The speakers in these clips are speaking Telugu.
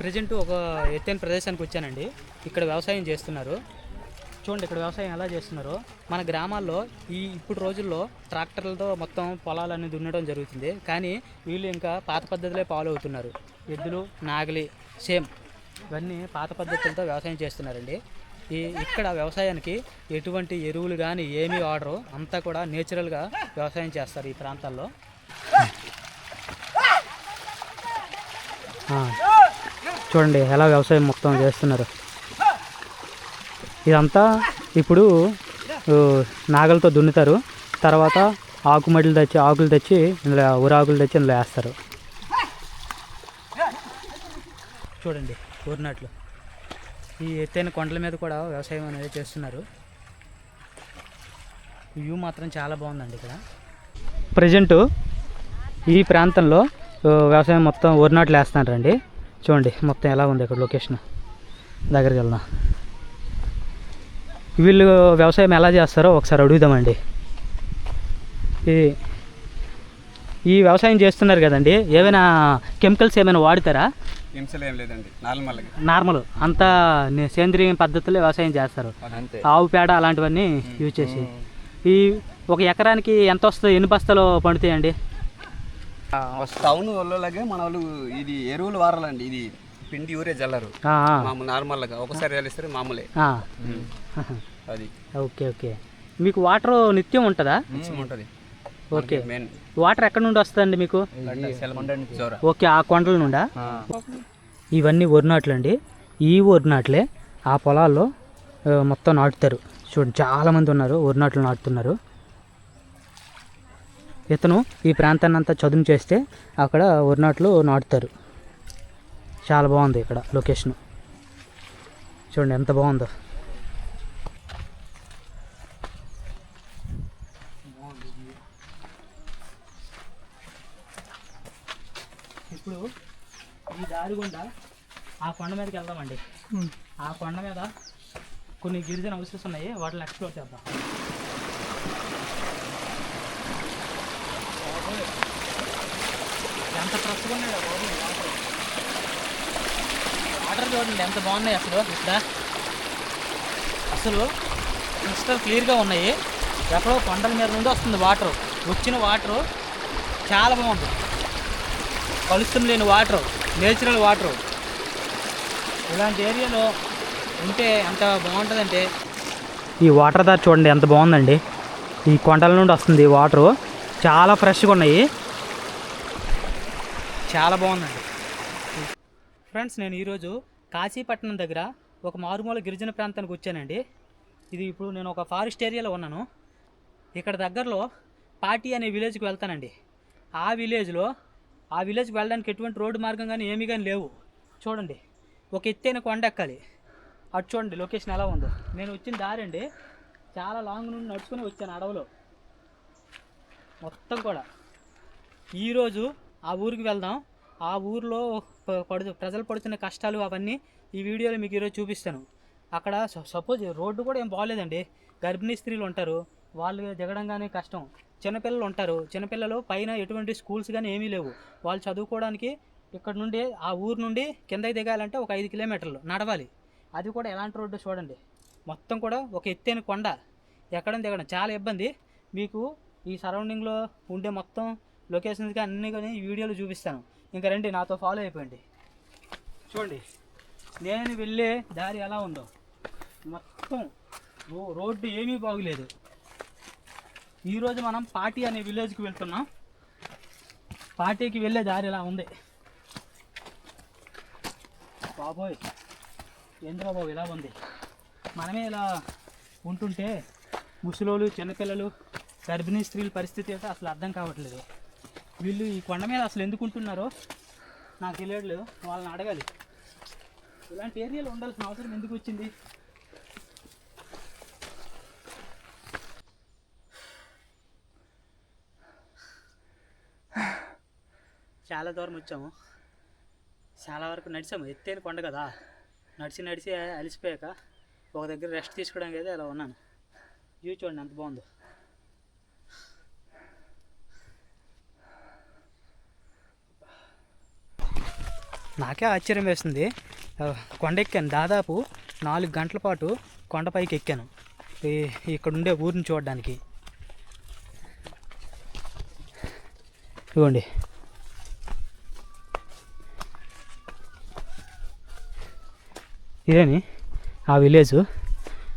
ప్రజెంట్ ఒక ఎత్తైన ప్రదేశానికి వచ్చానండి. ఇక్కడ వ్యవసాయం చేస్తున్నారు. చూడండి ఇక్కడ వ్యవసాయం ఎలా చేస్తున్నారో. మన గ్రామాల్లో ఈ ఇప్పుడు రోజుల్లో ట్రాక్టర్లతో మొత్తం పొలాలన్నీ దున్నడం జరుగుతుంది. కానీ వీళ్ళు ఇంకా పాత పద్ధతులే ఫాలో అవుతున్నారు. ఎద్దులు నాగలి సేమ్ ఇవన్నీ పాత పద్ధతులతో వ్యవసాయం చేస్తున్నారండి. ఈ ఇక్కడ వ్యవసాయానికి ఎటువంటి ఎరువులు కానీ ఏమీ వాడరు. అంతా కూడా నేచురల్గా వ్యవసాయం చేస్తారు ఈ ప్రాంతాల్లో. చూడండి ఎలా వ్యవసాయం మొత్తం చేస్తున్నారు. ఇదంతా ఇప్పుడు నాగలతో దున్నుతారు. తర్వాత ఆకుమడులు తెచ్చి ఆకులు తెచ్చి ఇందులో ఊరాకులు తెచ్చి ఇందులో వేస్తారు. చూడండి ఊరినట్లు. ఈ ఎత్తైన కొండల మీద కూడా వ్యవసాయం అనేది చేస్తున్నారు. వ్యూ మాత్రం చాలా బాగుందండి ఇక్కడ. ప్రజెంటు ఈ ప్రాంతంలో వ్యవసాయం మొత్తం ఊరినాట్లు వేస్తున్నారండి చూడండి మొత్తం ఎలా ఉంది ఇక్కడ లొకేషన్ దగ్గరికి వెళ్దాం. వీళ్ళు వ్యవసాయం ఎలా చేస్తారో ఒకసారి అడుగుదామండి. ఈ ఈ వ్యవసాయం చేస్తున్నారు కదండి ఏమైనా కెమికల్స్ ఏమైనా వాడతారా? హింసలు ఏం లేదండి నార్మల్గా నార్మల్ అంతా సేంద్రియ పద్ధతిలో వ్యవసాయం చేస్తారు. ఆవు పేడ అలాంటివన్నీ యూజ్ చేసి. ఈ ఒక ఎకరానికి ఎంత వస్తుంది ఎన్ని బస్తాలు పండుతాయండి? టౌన్ వాళ్ళలాగే మన వాళ్ళు ఇది ఎరువులు వారాలండి ఇది పిండి ఊరే జల్లరు. మామూలు నార్మల్గా ఒకసారి చల్లిస్తారు మామూలే. అది. Okay okay. మీకు వాటర్ నిత్యం ఉంటుందా? ఉంటుంది. ఓకే. మెయిన్. వాటర్ ఎక్కడి నుండి వస్తుందండి మీకు? ఓకే ఆ కొండల నుండా? ఇవన్నీ వరినాట్లు అండి ఈ వరినాట్లే ఆ పొలాల్లో మొత్తం నాటుతారు. చూడండి చాలామంది ఉన్నారు వరినాట్లు నాటుతున్నారు. ఇతను ఈ ప్రాంతాన్ని అంతా చదును చేస్తే అక్కడ వరినాట్లు నాటుతారు. చాలా బాగుంది ఇక్కడ లొకేషన్. చూడండి ఎంత బాగుందో. ఇప్పుడు ఈ దారి గుండా ఆ కొండ మీదకి వెళ్దామండి. ఆ కొండ మీద కొన్ని గిరిజన హౌసెస్ ఉన్నాయి. వాటిని ఎక్స్ప్లోర్ చేద్దాం. ఎంత ఫ్రెష్గా ఉన్నాయో బాబు వాటర్ వాటర్ చూడండి ఎంత బాగున్నాయి అసలు. ఇక్కడ అసలు క్రిస్టల్ క్లియర్గా ఉన్నాయి. ఎక్కడో కొండల మీద నుండి వస్తుంది వాటర్ వచ్చిన వాటర్ చాలా బాగుంది. కలుషితం లేని వాటర్ నేచురల్ వాటర్ ఇలాంటి ఏరియాలో ఉంటే ఎంత బాగుంటుందంటే ఈ వాటర్ దారి చూడండి ఎంత బాగుందండి. ఈ కొండల నుండి వస్తుంది వాటర్ వాటరు చాలా ఫ్రెష్గా ఉన్నాయి. చాలా బాగుందండి. ఫ్రెండ్స్ నేను ఈరోజు కాశీపట్నం దగ్గర ఒక మారుమూల గిరిజన ప్రాంతానికి వచ్చానండి. ఇది ఇప్పుడు నేను ఒక ఫారెస్ట్ ఏరియాలో ఉన్నాను. ఇక్కడ దగ్గరలో పాటి అనే విలేజ్కి వెళ్తానండి. ఆ విలేజ్లో ఆ విలేజ్కి వెళ్ళడానికి ఎటువంటి రోడ్డు మార్గం కానీ ఏమీ కానీ లేవు. చూడండి ఒక ఎత్తైన కొండ ఎక్కాలి. అటు చూడండి లొకేషన్ ఎలా ఉందో. నేను వచ్చిన దారి అండి చాలా లాంగ్ నుండి నడుచుకుని వచ్చాను అడవిలో. మొత్తం కూడా. ఈరోజు ఆ ఊరికి వెళ్దాం. ఆ ఊరిలో ప- పడు ప్రజలు పడుతున్న కష్టాలు అవన్నీ ఈ వీడియోలో మీకు ఈరోజు చూపిస్తాను. అక్కడ సపోజ్ రోడ్డు కూడా ఏం బాగోలేదండి గర్భిణీ స్త్రీలు ఉంటారు. వాళ్ళు దిగడంగానే కష్టం. చిన్నపిల్లలు ఉంటారు. చిన్నపిల్లలు పైన ఎటువంటి స్కూల్స్ కానీ ఏమీ లేవు. వాళ్ళు చదువుకోవడానికి ఇక్కడ నుండి ఆ ఊరు నుండి కిందకి దిగాలంటే ఒక ఐదు కిలోమీటర్లు నడవాలి. అది కూడా ఎలాంటి రోడ్డు చూడండి. మొత్తం కూడా ఒక ఎత్తైన కొండ. ఎక్కడం దిగడం చాలా ఇబ్బంది. మీకు ఈ సరౌండింగ్లో ఉండే మొత్తం లొకేషన్స్ అన్నీ కానీ వీడియోలు చూపిస్తాను. ఇంకా రండి నాతో ఫాలో అయిపోయింది చూడండి నేను వెళ్ళే దారి ఎలా ఉందో. మొత్తం రో- రోడ్డు ఏమీ బాగులేదు. ఈరోజు మనం పాటి అనే విలేజ్కి వెళ్తున్నాం. పార్టీకి వెళ్ళే దారి ఎలా ఉంది. బాబోయ్ ఏంద్రా బాబు ఇలా ఉంది? మనమే ఇలా ఉంటుంటే ముసలోళ్ళు చిన్నపిల్లలు గర్భిణీ స్త్రీల పరిస్థితి అయితే అసలు అర్థం కావట్లేదు. వీళ్ళు ఈ కొండ మీద అసలు ఎందుకు ఉంటున్నారో నాకు తెలియట్లేదు. వాళ్ళని అడగాలి. ఇలాంటి ఏరియాలో ఉండాల్సిన అవసరం ఎందుకు వచ్చింది? చాలా దూరం వచ్చాము. చాలా వరకు నడిచాము. ఎత్తైన కొండ కదా. నడిచి నడిచి అలిసిపోయాక ఒక దగ్గర రెస్ట్ తీసుకోవడానికి అయితే అలా ఉన్నాను. వ్యూ చూడండి ఎంత బాగుందో. నాకే ఆశ్చర్యం వేస్తుంది కొండ ఎక్కాను దాదాపు నాలుగు గంటల పాటు కొండపైకి ఎక్కాను. ఈ- ఇక్కడ ఉండే ఊరిని చూడడానికి. ఇవ్వండి ఇదేని ఆ విలేజ్.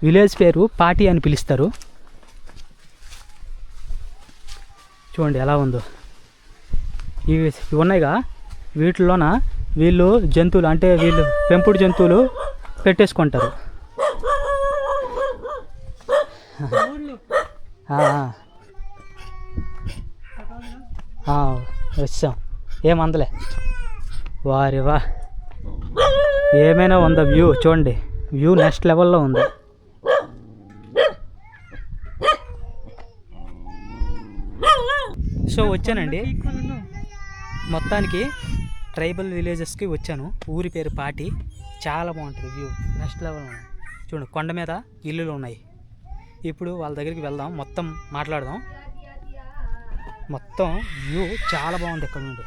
విలేజ్ పేరు పాటి అని పిలుస్తారు. చూడండి ఎలా ఉందో. ఇవి ఇవి ఉన్నాయిగా. వీటిలోన వీళ్ళు జంతువులు అంటే వీళ్ళు పెంపుడు జంతువులు పెట్టేసుకుంటారు. ఆ, ఏం అందలే వచ్చాం. ఏమందలే వారి వా. ఏమైనా ఉందా వ్యూ? చూడండి. వ్యూ నెక్స్ట్ లెవెల్లో ఉంది. సో వచ్చానండి. మొత్తానికి ట్రైబల్ విలేజెస్కి వచ్చాను. ఊరి పేరు పాటి. చాలా బాగుంటుంది వ్యూ. నెక్స్ట్ లెవెల్ చూడండి కొండ మీద ఇల్లులు ఉన్నాయి. ఇప్పుడు వాళ్ళ దగ్గరికి వెళ్దాం. మొత్తం మాట్లాడదాం. మొత్తం వ్యూ చాలా బాగుంది ఇక్కడ నుండి.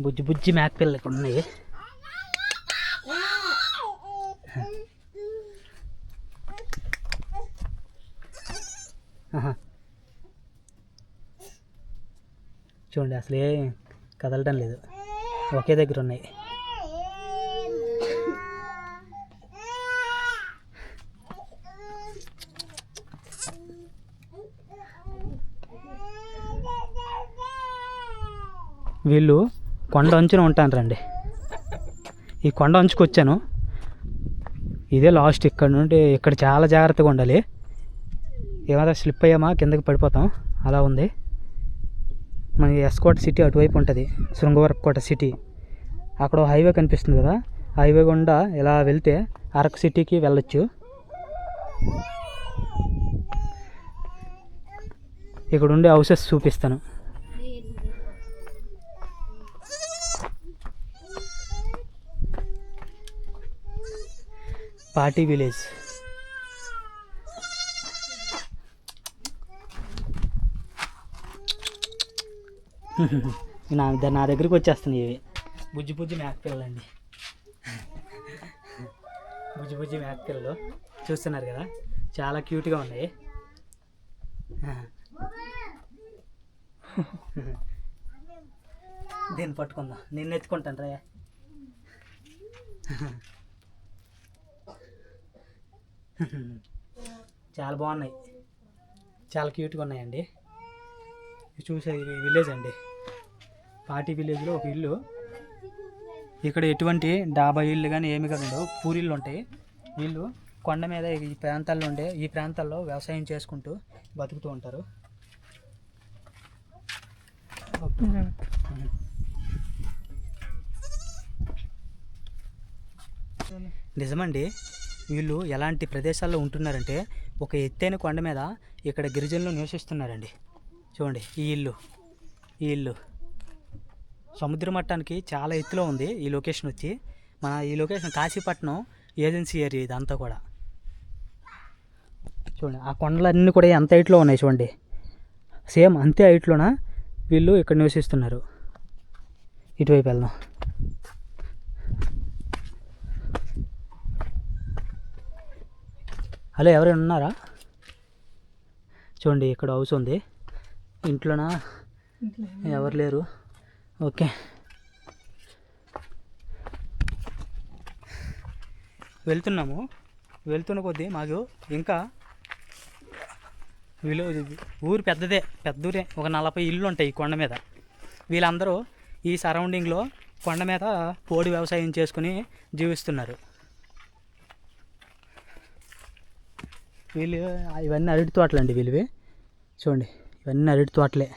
బుజ్జి బుజ్జి మేక పిల్లలు ఇక్కడ ఉన్నాయి. చూడండి అసలే కదలటం లేదు. ఒకే దగ్గర ఉన్నాయి. వీళ్ళు కొండ అంచున ఉంటాను రండి. ఈ కొండ అంచుకు వచ్చాను ఇదే లాస్ట్ ఇక్కడ నుండి ఇక్కడ చాలా జాగ్రత్తగా ఉండాలి. ఏమైనా స్లిప్ అయ్యామా? కిందకి పడిపోతాం. అలా ఉంది. మన ఎస్కోట సిటీ అటువైపు ఉంటుంది. శృంగవరపుకోట సిటీ అక్కడ హైవే కనిపిస్తుంది కదా. హైవే గుండా ఇలా వెళ్తే అరకు సిటీకి వెళ్ళొచ్చు. ఇక్కడ ఉండే హౌసెస్ చూపిస్తాను. Party village. నా నా దగ్గరికి వచ్చేస్తున్నాయి ఇవి. బుజ్జి బుజ్జి మేక అండి బుజ్జి బుజ్జి మేకపిల్లలు చూస్తున్నారు కదా? చాలా క్యూట్గా ఉన్నాయి. దీన్ని పట్టుకుందాం. నిన్ను ఎత్తుకుంటాను రా. చాలా బాగున్నాయి. చాలా క్యూట్గా ఉన్నాయండి. చూసే విలేజ్ అండి. పాటి విలేజ్లో ఒక ఇల్లు. ఇక్కడ ఎటువంటి డాబా ఇల్లు కానీ ఏమి కాదు పూరిళ్ళు ఉంటాయి. వీళ్ళు కొండ మీద ఈ ప్రాంతాల్లో ఉండే ఈ ప్రాంతాల్లో వ్యవసాయం చేసుకుంటూ బతుకుతూ ఉంటారు. నిజమండి. వీళ్ళు ఎలాంటి ప్రదేశాల్లో ఉంటున్నారంటే ఒక ఎత్తైన కొండ మీద ఇక్కడ గిరిజనులు నివసిస్తున్నారండి. చూడండి ఈ ఇల్లు ఈ ఇల్లు. సముద్ర మట్టానికి చాలా ఎత్తులో ఉంది ఈ లొకేషన్ వచ్చి. మన ఈ లొకేషన్ కాశీపట్నం ఏజెన్సీ ఏరియా ఇదంతా కూడా. చూడండి ఆ కొండలన్నీ కూడా ఎంత హైట్లో ఉన్నాయి చూడండి. సేమ్ అంతే హైట్లోన వీళ్ళు ఇక్కడ నివసిస్తున్నారు. ఇటువైపు వెళ్దాం. హలో ఎవరైనా ఉన్నారా? చూడండి ఇక్కడ హౌస్ ఉంది. ఇంట్లోనా? ఎవరు లేరు? ఓకే. వెళ్తున్నాము. వెళ్తున్న కొద్దీ మాకు ఇంకా వీళ్ళు ఊరు పెద్దదే. పెద్ద ఊరే ఒక నలభై ఇల్లు ఉంటాయి ఈ కొండ మీద. వీళ్ళందరూ ఈ సరౌండింగ్లో కొండ మీద పోడి వ్యవసాయం చేసుకుని జీవిస్తున్నారు. వీళ్ళు ఇవన్నీ అరటి తోటలు అండి వీళ్ళవి. చూడండి. ఇవన్నీ అరటి తోటలే.